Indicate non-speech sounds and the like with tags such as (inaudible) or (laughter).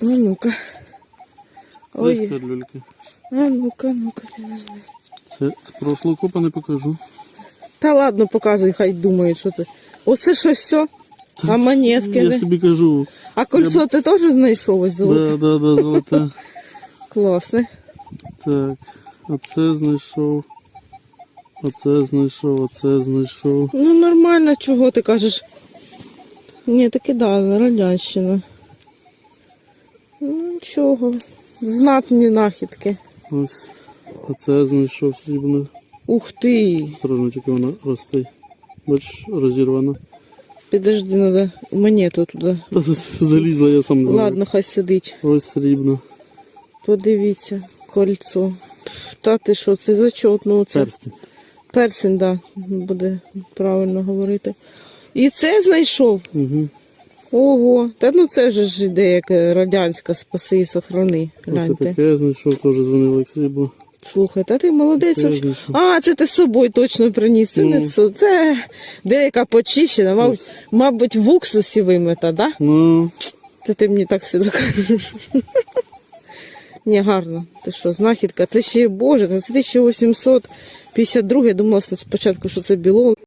А ну-ка. Ой, люльки. а ну-ка, ну-ка, підожди. Це прошлого копа не покажу. Та ладно, показуй, хай думають, що ти. Оце щось все. А монетки. Я де? собі кажу. А кольцо ти теж знайшов ось золоте? Да, да, да, золоте. (laughs) Класне. Так, оце знайшов. Оце знайшов, оце знайшов. Ну нормально, чого ти кажеш? Ні, таки да, радянщина. Ну нічого. Знатні нахідки. Ось. Оце знайшов срібне. Ух ти. Осторожно, тільки вона росте. Бачиш, розірвана. Підожди, треба монету туди. Залізла, я сам знаю. Ладно, хай сидить. Ось срібна. Подивіться, кольцо. Та ти що, це зачетно. Це Перстень. персень, да, буде правильно говорити. І це знайшов. Угу. Ого, та ну це ж іде як е, радянська спаси і сохрани. Ось Гляньте. таке я знайшов, теж дзвонила як срібло. Слухай, та ти молодець. Я знайшов. А, це ти з собою точно приніс. Це, не Ну. со- це деяка почищена, мабуть, мабуть, в уксусі вимита, да? Ну, Це ти мені так сюди кажеш. Ні, гарно. Ти що, знахідка? Це ще, боже, це 1852, я думала спочатку, що це білон.